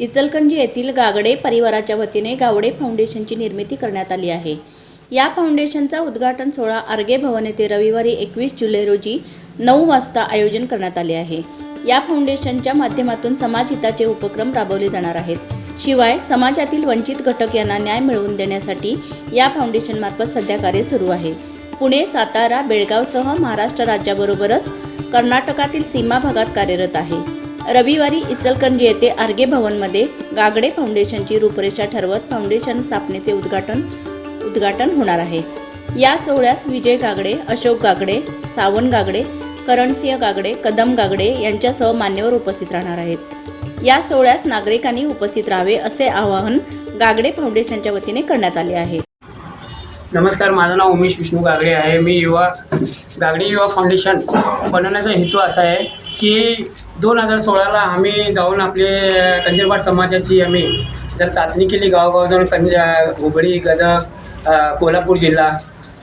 इचलकंजी येथील गागडे परिवाराच्या वतीने गावडे फाउंडेशनची निर्मिती करण्यात आली आहे. या फाउंडेशनचा उद्घाटन सोहळा आर्गे भवन येथे रविवारी एकवीस जुलै रोजी नऊ वाजता आयोजन करण्यात आले आहे. या फाउंडेशनच्या माध्यमातून समाजहिताचे उपक्रम राबवले जाणार आहेत. शिवाय समाजातील वंचित घटक यांना न्याय मिळवून देण्यासाठी या फाउंडेशनमार्फत सध्या कार्य सुरू आहे. पुणे सातारा बेळगावसह महाराष्ट्र राज्याबरोबरच कर्नाटकातील सीमा भागात कार्यरत आहे. रविवारी इचलकरंजी येथे आर्गे भवनमध्ये गागडे फाउंडेशनची रूपरेषा ठरवत फाउंडेशन स्थापनेचे उद्घाटन उद्घाटन होणार आहे. या सोहळ्यास विजय गागडे अशोक गागडे सावन गागडे करणसिंह गागडे कदम गागडे यांच्यासह मान्यवर उपस्थित राहणार आहेत. या सोहळ्यास नागरिकांनी उपस्थित राहावे असे आवाहन गागडे फाउंडेशनच्या वतीने करण्यात आले आहे. नमस्कार माझं नाव उमेश विष्णू गागडे आहे. मी युवा गागडे युवा फाउंडेशन बनवण्याचा हेतू असा आहे की दोन हजार सोळाला आम्ही जाऊन आपले कंजरवाड समाजाची आम्ही जर चाचणी केली गावोगाव जाऊन कंज हुबळी गदक कोल्हापूर जिल्हा.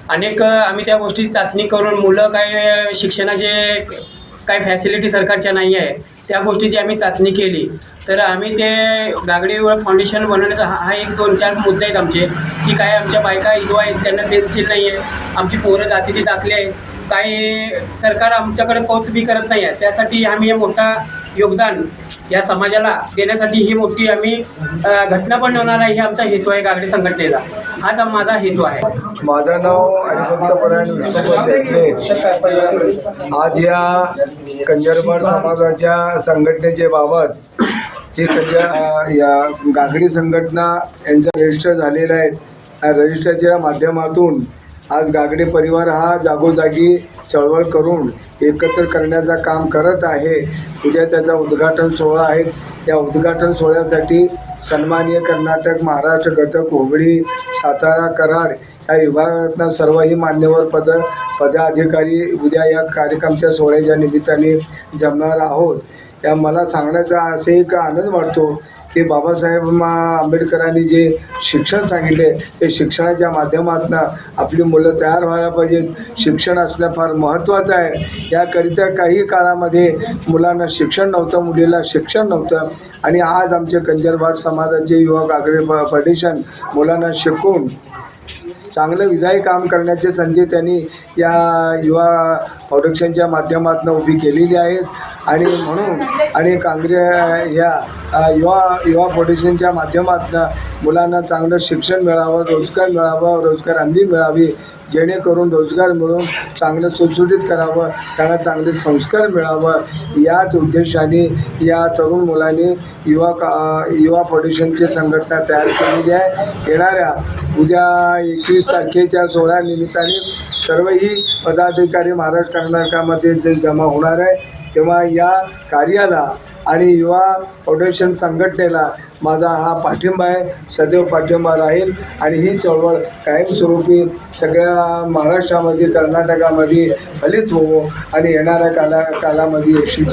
अनेक आम्ही त्या गोष्टीची चाचणी करून मुलं काय शिक्षणाचे काही फॅसिलिटी सरकारच्या नाही आहे त्या गोष्टीची आम्ही चाचणी केली. तर आम्ही ते गागडीवर फाउंडेशन बनवण्याचा हा हा एक दोन चार मुद्दे आहेत आमचे की काय आमच्या बायका इदो आहेत त्यांना पेन्सिल नाही आहे आमची पोरं जातीची दाखले आहेत. काही सरकार आमच्याकडे पोच बी करत नाही आहे. त्यासाठी आम्ही हे मोठा योगदान या समाजाला देण्यासाठी ही मोठी आम्ही घटना घटना बनवणार आहे हे आमचा हेतू आहे गागडे संघटनेचा. हाच माझा हेतू आहे. माझं नाव आज या कंजरमड समाजाच्या संघटनेचे बाबत ही कंजर या गागडी संघटना यांचा रजिस्टर झालेलं आहे. या रजिस्टरच्या माध्यमातून आज गागडे परिवार हा जागोजागी चळवळ करून एकत्र करण्याचा काम करत आहे. उद्या त्याचा उद्घाटन सोहळा आहे. त्या उद्घाटन सोहळ्यासाठी सन्माननीय कर्नाटक महाराष्ट्र गटक हुबळी सातारा कराड या विभागातनं सर्वही मान्यवर पद पदाधिकारी उद्या या कार्यक्रमाच्या सोहळ्याच्या निमित्ताने जमणार आहोत. या मला सांगण्याचा असे एक आनंद वाटतो ते बाबासाहेब आंबेडकरांनी जे शिक्षण सांगितले ते शिक्षणाच्या माध्यमातून आपली मुलं तयार व्हायला पाहिजेत. शिक्षण असणं फार महत्त्वाचं आहे. याकरिता काही काळामध्ये मुलांना शिक्षण नव्हतं मुलीला शिक्षण नव्हतं. आणि आज आमचे कंजरभाट समाजाचे युवक आगळे फाउंडेशन मुलांना शिकून चांगलं विधायी काम करण्याची संधी त्यांनी या युवा फाउंडेशनच्या माध्यमातून उभी केलेली आहेत. आणि म्हणून आणि कांग्रे या युवा युवा फाउंडेशनच्या माध्यमातून मुलांना चांगलं शिक्षण मिळावं रोजगार मिळावा रोजगार हमी मिळावी जेणेकरून रोजगार मिळून चांगलं सुटसुटीत करावं त्यांना चांगले संस्कार मिळावं याच उद्देशाने या तरुण मुलांनी युवा का युवा फाउंडेशनची संघटना तयार केलेली आहे. येणाऱ्या उद्या एकवीस तारखेच्या सोहळ्यानिमित्ताने सर्वही पदाधिकारी महाराष्ट्र कर्नाटकामध्ये जे जमा होणार आहे तेव्हा या कार्याला आणि युवा फाउंडेशन संघटनेला माझा हा पाठिंबा आहे. सदैव पाठिंबा राहील. आणि ही चळवळ कायमस्वरूपी सगळ्या महाराष्ट्रामध्ये कर्नाटकामध्ये फलित होवो आणि येणाऱ्या काला कालामध्ये यशस्वी